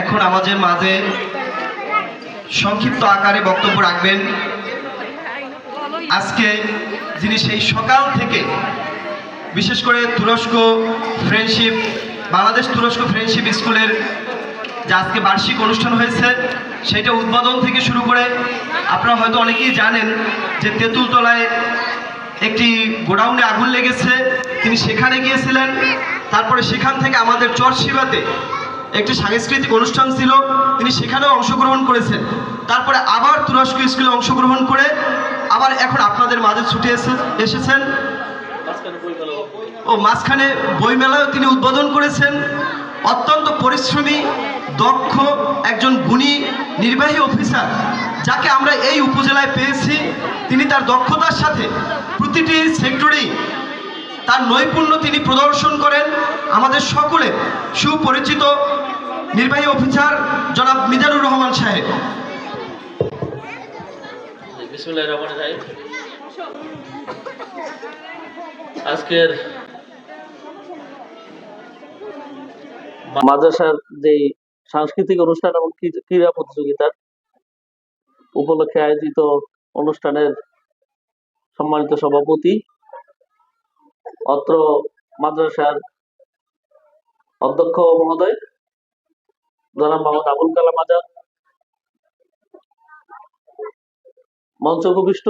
এখন আমাদের মাঝে সংক্ষিপ্ত আকারে বক্তব্য রাখবেন। আজকে যিনি সেই সকাল থেকে, বিশেষ করে তুরস্ক ফ্রেন্ডশিপ বাংলাদেশ তুরস্ক ফ্রেন্ডশিপ স্কুলের যে আজকে বার্ষিক অনুষ্ঠান হয়েছে, সেটা উদ্বোধন থেকে শুরু করে আপনারা হয়তো অনেকেই জানেন যে তেঁতুলতলায় একটি গোডাউনে আগুন লেগেছে। তিনি সেখানে গিয়েছিলেন, তারপরে সেখান থেকে আমাদের চরশিবাতে একটি সাংস্কৃতিক অনুষ্ঠান ছিল, তিনি সেখানেও অংশগ্রহণ করেছেন। তারপরে আবার তুরস্ক স্কুলে অংশগ্রহণ করে আবার এখন আপনাদের মাঝে ছুটে এসে, এসেছেন। ও, মাঝখানে বইমেলাও তিনি উদ্বোধন করেছেন। অত্যন্ত পরিশ্রমী, দক্ষ একজন গুণী, নির্বাহী অফিসার, যাকে আমরা এই উপজেলায় পেয়েছি। তিনি তার দক্ষতার সাথে প্রতিটি সেক্টরেই তার নৈপুণ্য তিনি প্রদর্শন করেন। আমাদের সকলে সুপরিচিত নির্বাহী অফিসার জনাব মিজানুর রহমান সাহেব। আজকের মাদ্রাসার যে সাংস্কৃতিক অনুষ্ঠান এবং ক্রীড়া প্রতিযোগিতার উপলক্ষে আয়োজিত অনুষ্ঠানের সম্মানিত সভাপতি, অত্র মাদ্রাসার অধ্যক্ষ মহোদয় জনাব মোহাম্মদ আবুল কালাম আজাদ। মঞ্চ উপবিষ্ট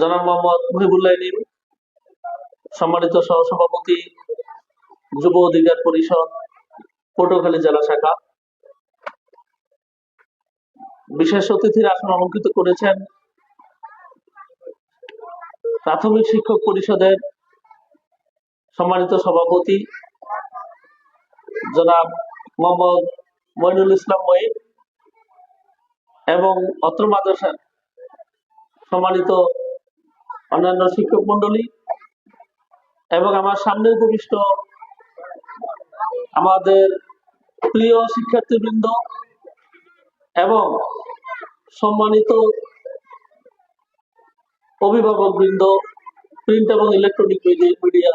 জনাব মোহাম্মদ মুহিবুল্লাহ নিম সম্মানিত সহসভাপতি, যুব অধিকার পরিষদ, পটুয়াখালী জেলা শাখা। বিশেষ অতিথির আসন অলঙ্কৃত করেছেন প্রাথমিক শিক্ষক পরিষদের সম্মানিত সভাপতি জনাব মোহাম্মদ মইনুল ইসলাম মঈন এবং অত্র মাদ্রাসার সম্মানিত অন্যান্য শিক্ষক মন্ডলী এবং আমার সামনে উপবিষ্ট আমাদের প্রিয় শিক্ষার্থীবৃন্দ এবং সম্মানিত অভিভাবক বৃন্দ প্রিন্ট এবং ইলেকট্রনিক মিডিয়া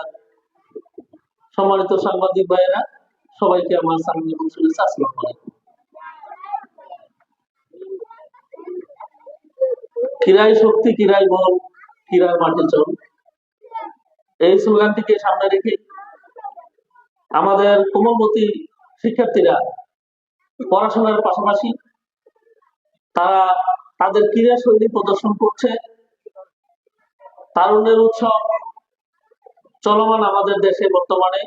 সম্মানিত সাংবাদিক ভাইয়েরা সবাইকে আমার সামনে এবং শুভেচ্ছা, আসসালামু আলাইকুম। শক্তি কিরাই বল কিরার মাঠে চল এই স্লোগানটিকে সামনে রেখে আমাদের কোমলমতি শিক্ষার্থীরা পড়াশোনার পাশাপাশি তারা তাদের ক্রীড়া শৈলী প্রদর্শন করছে। তারুণ্যের উৎসব চলমান আমাদের দেশে বর্তমানে।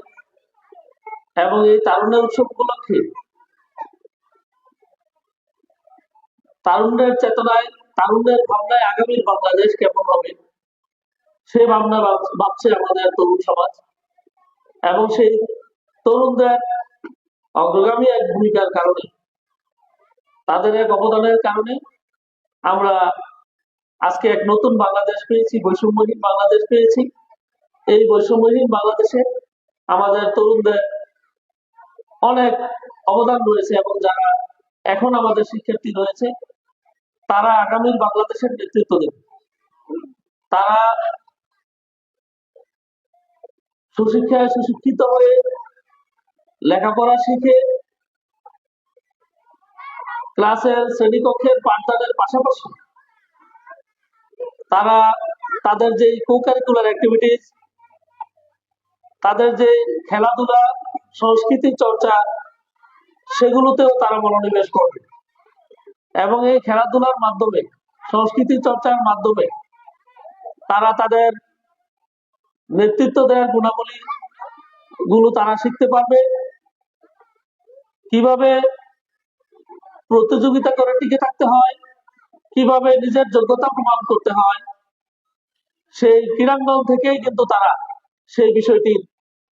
এবং এই তারুণ্যের উৎসব উপলক্ষে তারুণ্যের চেতনায়, তারুণ্যের ভাবনায় আগামীর বাংলাদেশ কেমন হবে? সে ভাবনা ভাবছে আমাদের তরুণ সমাজ। এবং সেই তরুণদের অগ্রগামী এক ভূমিকার কারণে, তাদের এক অবদানের কারণে আমরা আজকে এক নতুন বাংলাদেশ পেয়েছি, বৈষম্যহীন বাংলাদেশ পেয়েছি। এই বৈষম্যহীন বাংলাদেশে আমাদের তরুণদের অনেক অবদান রয়েছে এবং যারা এখন আমাদের শিক্ষার্থী রয়েছে, তারা আগামীর বাংলাদেশের নেতৃত্ব দেবে। তারা সুশিক্ষায় সুশিক্ষিত হয়ে লেখাপড়া শিখে ক্লাসের শ্রেণীকক্ষের পাঠদানের পাশাপাশি তারা তাদের যে কো কারিকুলার অ্যাক্টিভিটিস তাদের যে খেলাধুলা সংস্কৃতি চর্চা, সেগুলোতেও তারা মনোনিবেশ করবে। এবং এই খেলাধুলার মাধ্যমে, সংস্কৃতি চর্চার মাধ্যমে তারা তাদের নেতৃত্ব দেওয়ার গুণাবলী গুলো তারা শিখতে পারবে। কীভাবে প্রতিযোগিতা করে টিকে থাকতে হয়, কীভাবে নিজের যোগ্যতা প্রমাণ করতে হয়, সেই ক্রীড়াঙ্গন থেকেই কিন্তু তারা সেই বিষয়টির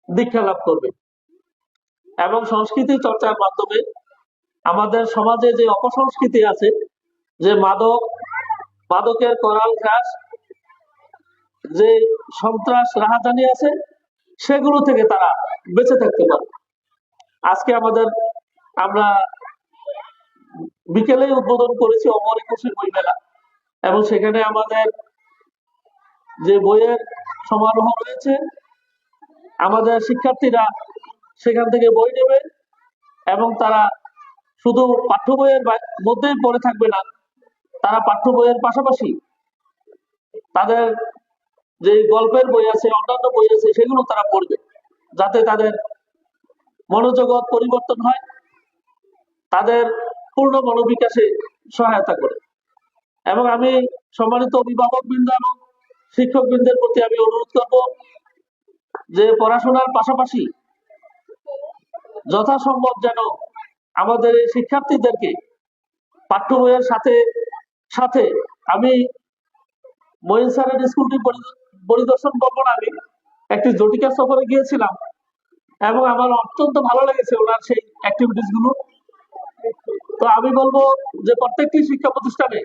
দীক্ষা লাভ করবে। এবং সংস্কৃতি চর্চার মাধ্যমে আমাদের সমাজে যে অপসংস্কৃতি আছে, যে মাদক, মাদকের করাল ঘাস, যে সন্ত্রাস রাহাজানি আছে, সেগুলো থেকে তারা বেঁচে থাকতে পারে। আজকে আমাদের আমরা বিকেলে উদ্বোধন করেছি অমর একুশের বই মেলা এবং সেখানে আমাদের যে বইয়ের সমারোহ রয়েছে, আমাদের শিক্ষার্থীরা সেখান থেকে বই নেবে এবং তারা শুধু পাঠ্য বইয়ের মধ্যেই পড়ে থাকবে না, তারা পাঠ্য বইয়ের পাশাপাশি তাদের যে গল্পের বই আছে, অন্যান্য বই আছে, সেগুলো তারা পড়বে, যাতে তাদের মনোজগৎ পরিবর্তন হয়, তাদের পূর্ণ মনোবিকাশে সহায়তা করে। এবং আমি সম্মানিত অভিভাবক বৃন্দ এবং শিক্ষক বৃন্দের প্রতি আমি অনুরোধ করব যে পড়াশোনার পাশাপাশি যথাসম্ভব যেন আমাদের এই শিক্ষার্থীদেরকে পাঠ্য বইয়ের সাথে সাথে আমি মহিন স্যারের স্কুলটি পরি- পরিদর্শন করব আমি। একটি জটিকা সফরে গিয়েছিলাম এবং আমার অত্যন্ত ভালো লেগেছে ওনার সেই অ্যাক্টিভিটিসগুলো। তো আমি বলব যে প্রত্যেকটি শিক্ষা প্রতিষ্ঠানে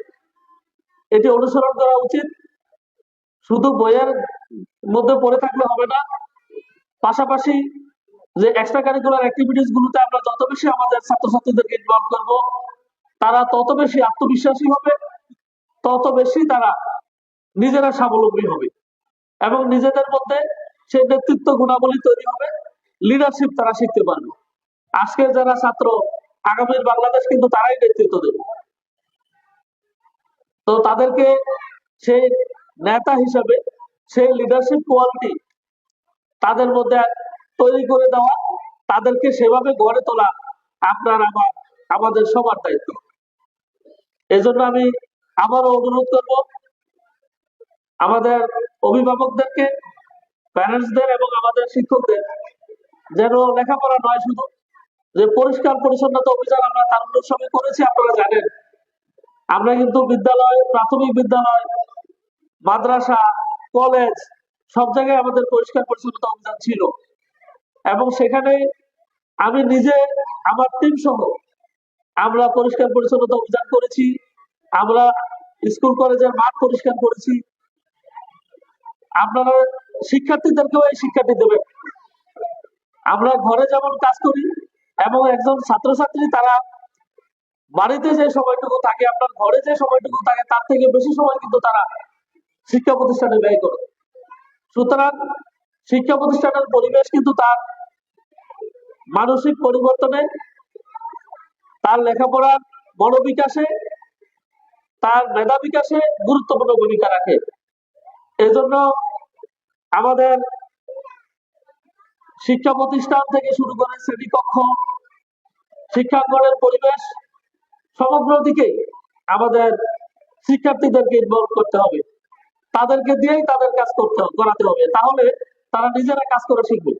এটি অনুসরণ করা উচিত। শুধু বইয়ের মধ্যে পড়ে থাকলে হবে না, পাশাপাশি যে এক্সট্রা কারিকুলার অ্যাক্টিভিটিস গুলোতে আমরা যত বেশি আমাদের ছাত্রছাত্রীদেরকে ইনভলভ করব, তারা তত বেশি আত্মবিশ্বাসী হবে, তত বেশি তারা নিজেরা স্বাবলম্বী হবে এবং নিজেদের মধ্যে সেই নেতৃত্ব গুণাবলী তৈরি হবে লিডারশিপ তারা শিখতে পারবে। আজকের যারা ছাত্র, আগামীর বাংলাদেশ কিন্তু তারাই নেতৃত্ব দেবে। তো তাদেরকে সেই নেতা হিসাবে, সেই লিডারশিপ কোয়ালিটি তাদের মধ্যে তৈরি করে দেওয়া, তাদেরকে সেভাবে গড়ে তোলা আপনার আমার আমাদের সবার দায়িত্ব। এজন্য আমি আবারও অনুরোধ করব, আমাদের অভিভাবকদেরকে প্যারেন্টসদের এবং আমাদের শিক্ষকদের, যেন লেখাপড়া নয় শুধু, যে পরিষ্কার পরিচ্ছন্নতা অভিযান আমরা তারুণ্য সময় করেছি, আপনারা জানেন। আমরা কিন্তু বিদ্যালয়, প্রাথমিক বিদ্যালয়, মাদ্রাসা, কলেজ, সব জায়গায় আমাদের পরিষ্কার পরিচ্ছন্নতা অভিযান ছিল। এবং সেখানে আমি নিজে, আমার টিম সহ আমরা পরিষ্কার পরিচ্ছন্নতা অভিযান করেছি। আমরা স্কুল কলেজের মাঠ পরিষ্কার করেছি। আপনারা শিক্ষার্থীদেরকেও এই শিক্ষাটি দেবেন। আমরা ঘরে যেমন কাজ করি এবং একজন ছাত্রছাত্রী তারা বাড়িতে যে সময়টুকু থাকে, আপনার ঘরে যে সময়টুকু থাকে, তার থেকে বেশি সময় কিন্তু তারা শিক্ষা প্রতিষ্ঠানে ব্যয় করে। সুতরাং শিক্ষা প্রতিষ্ঠানের পরিবেশ কিন্তু তার মানসিক পরিবর্তনে তার লেখাপড়ার মনোবিকাশে, তার মেধা বিকাশে গুরুত্বপূর্ণ ভূমিকা রাখে। এজন্য আমাদের শিক্ষা প্রতিষ্ঠান থেকে শুরু করে শ্রেণীকক্ষ, শিক্ষাঙ্গনের পরিবেশ, সমগ্র দিকে আমাদের শিক্ষার্থীদেরকে ইনভলভ করতে হবে। তাদেরকে দিয়েই তাদের কাজ করতে করাতে হবে। তাহলে তারা নিজেরা কাজ করে শিখবে।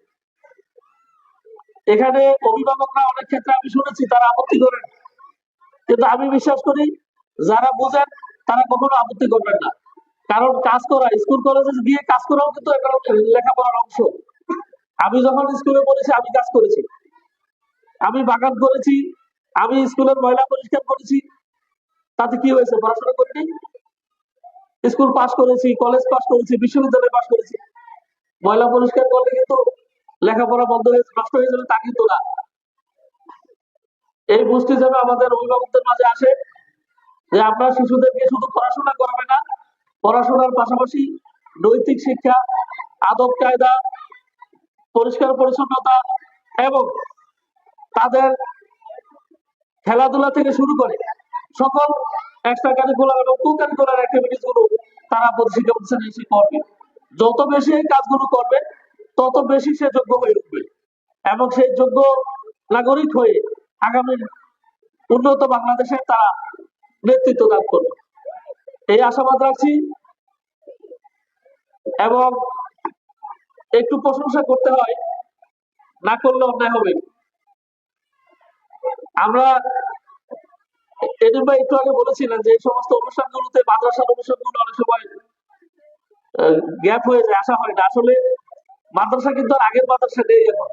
এখানে অভিভাবকরা অনেক ক্ষেত্রে আমি শুনেছি, তারা আপত্তি করেন। কিন্তু আমি বিশ্বাস করি, যারা বোঝেন, তারা কখনো আপত্তি করবেন না। কারণ কাজ করা, স্কুল, কলেজে গিয়ে কাজ করাও কিন্তু লেখাপড়ার অংশ। আমি যখন স্কুলে পড়েছি, আমি কাজ করেছি। আমি বাগান করেছি, আমি স্কুলের ময়লা পরিষ্কার করেছি। তাতে কি হয়েছে? পড়াশোনা করিনি। স্কুল পাস করেছি, কলেজ পাস করেছি, বিশ্ববিদ্যালয় পাস করেছি। ময়লা পরিষ্কার করলে কিন্তু লেখাপড়া বন্ধ হয়ে নষ্ট হয়ে যাবে তা কিন্তু না। এই বুঝটি যেন আমাদের অভিভাবকদের মাঝে আসে যে আমরা শিশুদেরকে শুধু পড়াশোনা করবে না, পড়াশোনার পাশাপাশি নৈতিক শিক্ষা, আদব কায়দা, পরিষ্কার পরিচ্ছন্নতা এবং তাদের খেলাধুলা থেকে শুরু করে সকল এক্সট্রা কারিকুলার এবং কো কারিকুলার অ্যাক্টিভিটিসগুলো তারা শিক্ষা প্রতিষ্ঠানে এসে করবে। যত বেশি কাজগুলো করবে তত বেশি সে যোগ্য হয়ে উঠবে। এবং সেই যোগ্য নাগরিক হয়ে আগামী উন্নত বাংলাদেশে তারা নেতৃত্ব দান করবে। এই আশাবাদ রাখছি এবং একটু প্রশংসা করতে হয়, না করলে অন্যায় হবে আমরা এদিন ভাই একটু আগে বলেছিলেন যে এই সমস্ত অনুষ্ঠানগুলোতে মাদ্রাসার অনুষ্ঠানগুলো অনেক সময় গ্যাপ হয়ে যায় আসা হয় না। আসলে মাদ্রাসা কিন্তু আগের মাদ্রাসা নেই এখন।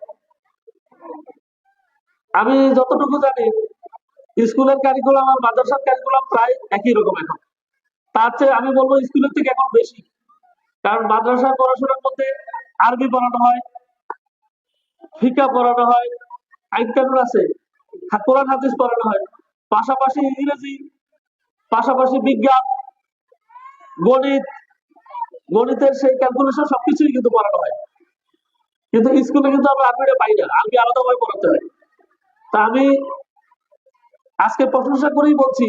আমি যতটুকু জানি, স্কুলের কারিকুলাম আর মাদ্রাসার কারিকুলাম প্রায় একই রকম এখন। তার চেয়ে আমি বলব স্কুলের থেকে এখন বেশি। কারণ মাদ্রাসার পড়াশোনার মধ্যে আরবি পড়ানো হয়, ফিকা পড়ানো হয়, আইন কানুন আছে কোরআন, হাদিস পড়ানো হয়। পাশাপাশি ইংরেজি, পাশাপাশি বিজ্ঞান, গণিত, গণিতের সেই ক্যালকুলেশন সবকিছুই কিন্তু পড়ানো হয়। কিন্তু স্কুলে কিন্তু আমরা আরবিটা পাই না। আরবি আলাদাভাবে পড়াতে হয়। তা আমি আজকে প্রশংসা করেই বলছি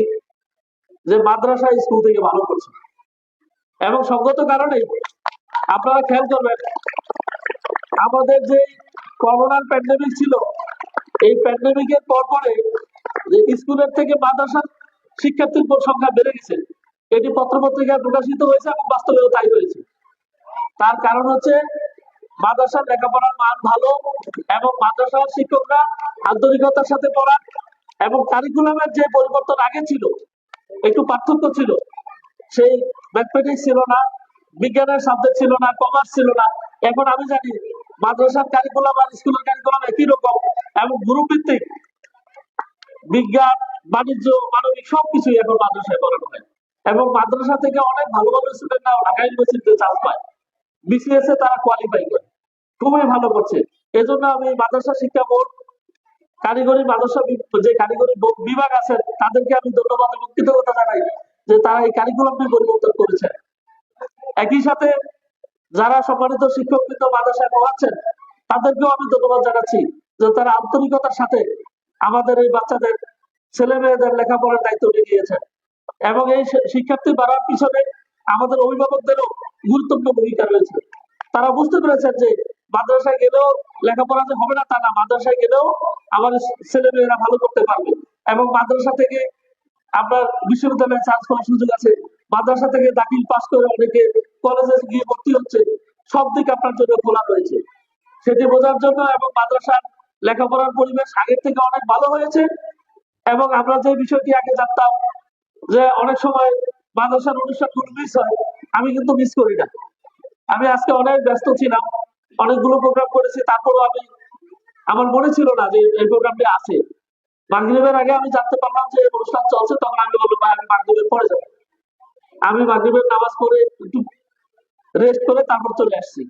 যে মাদ্রাসা স্কুল থেকে ভালো করছে। এবং সঙ্গত কারণে আপনারা খেয়াল করবেন, আমাদের যে করোনার প্যান্ডেমিক ছিল, এই প্যান্ডেমিকের পর পরে যে স্কুলের থেকে মাদ্রাসার শিক্ষার্থীর সংখ্যা বেড়ে গেছে, এটি পত্রপত্রিকায় প্রকাশিত হয়েছে এবং বাস্তবেও তাই হয়েছে। তার কারণ হচ্ছে মাদ্রাসার লেখাপড়ার মান ভালো এবং মাদ্রাসার শিক্ষকরা আন্তরিকতার সাথে পড়ান এবং কারিকুলামের যে পরিবর্তন আগে ছিল, একটু পার্থক্য ছিল, সেই ম্যাথমেটিক্স ছিল না, বিজ্ঞানের সাবজেক্ট ছিল না কমার্স ছিল না। এখন আমি জানি মাদ্রাসার কারিকুলাম আর স্কুলের কারিকুলাম একই রকম এবং গ্রুপ ভিত্তিক বিজ্ঞান, বাণিজ্য, মানবিক সবকিছুই এখন মাদ্রাসায় পড়ানো হয়। এবং মাদ্রাসা থেকে অনেক ভালো ভালো স্টুডেন্টরা ঢাকা ইউনিভার্সিটিতে চান্স পায়। বিসিএস এ তারা কোয়ালিফাই করে। খুবই ভালো করছে। এজন্য আমি মাদ্রাসা শিক্ষা বোর্ড, কারিগরি মাদ্রাসা যে কারিগরি বিভাগ আছে, তাদেরকে আমি ধন্যবাদ এবং কৃতজ্ঞতা জানাই যে তারা এই কারিকুলামটি পরিবর্তন করেছে। একই সাথে যারা সম্মানিত শিক্ষক বৃন্দ মাদ্রাসায় পড়াচ্ছেন, তাদেরকেও আমি ধন্যবাদ জানাচ্ছি যে তারা আন্তরিকতার সাথে আমাদের এই বাচ্চাদের, ছেলে মেয়েদের লেখাপড়ার দায়িত্ব নিয়ে নিয়েছেন এবং এই শিক্ষার্থী বাড়ার পিছনে আমাদের অভিভাবকদেরও গুরুত্বপূর্ণ ভূমিকা রয়েছে। তারা বুঝতে পেরেছেন যে মাদ্রাসায় গেলেও লেখাপড়া যে হবে না তা না, মাদ্রাসায় গেলেও আমাদের ছেলে মেয়েরা ভালো করতে পারবে। এবং মাদ্রাসা থেকে আপনার বিশ্ববিদ্যালয়ে চান্স পাওয়ার সুযোগ আছে। মাদ্রাসা থেকে দাখিল পাস করে অনেকে কলেজে গিয়ে ভর্তি হচ্ছে। সব দিক আপনার জন্য খোলা রয়েছে। সেটি বোঝার জন্য এবং মাদ্রাসার লেখাপড়ার পরিবেশ আগের থেকে অনেক ভালো হয়েছে। এবং আমরা যে বিষয়টি আগে জানতাম যে অনেক সময় মাদ্রাসার অনুষ্ঠানগুলো মিস হয় আমি কিন্তু মিস করি না। আমি আজকে অনেক ব্যস্ত ছিলাম, অনেকগুলো প্রোগ্রাম করেছি, তারপরও আমি, আমার মনে ছিল না যে এই প্রোগ্রামটি আছে। মাগরিবের আগে আমি জানতে পারলাম যে অনুষ্ঠান চলছে, তখন আমি বললাম ভাই আমি মাগরিবের পরে যাব। আমি মাগরিবের নামাজ পড়ে একটু রেস্ট করে তারপর চলে আসছি।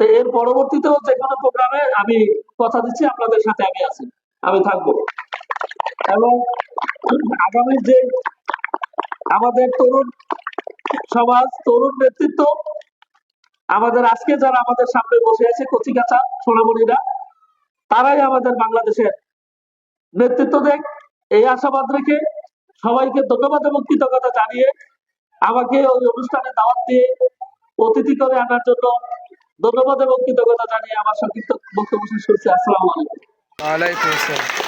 তো এর পরবর্তীতেও যে কোনো প্রোগ্রামে আমি কথা দিচ্ছি, আপনাদের সাথে আমি আছি, আমি থাকব। এবং আগামী যে আমাদের তরুণ সমাজ, তরুণ নেতৃত্ব, আমাদের আজকে যারা আমাদের সামনে বসে আছে, কচিকাচা, সোনামণিরা, তারাই আমাদের বাংলাদেশের নেতৃত্ব দেখ এই আশাবাদ রেখে সবাইকে ধন্যবাদ এবং কৃতজ্ঞতা জানিয়ে আমাকে ওই অনুষ্ঠানে দাওয়াত দিয়ে অতিথি করে আনার জন্য ধন্যবাদ এবং কৃতজ্ঞতা জানিয়ে আমার সংক্ষিপ্ত বক্তব্য শেষ করছি। আসসালামু আলাইকুম। ওয়ালাইকুম আসসালাম।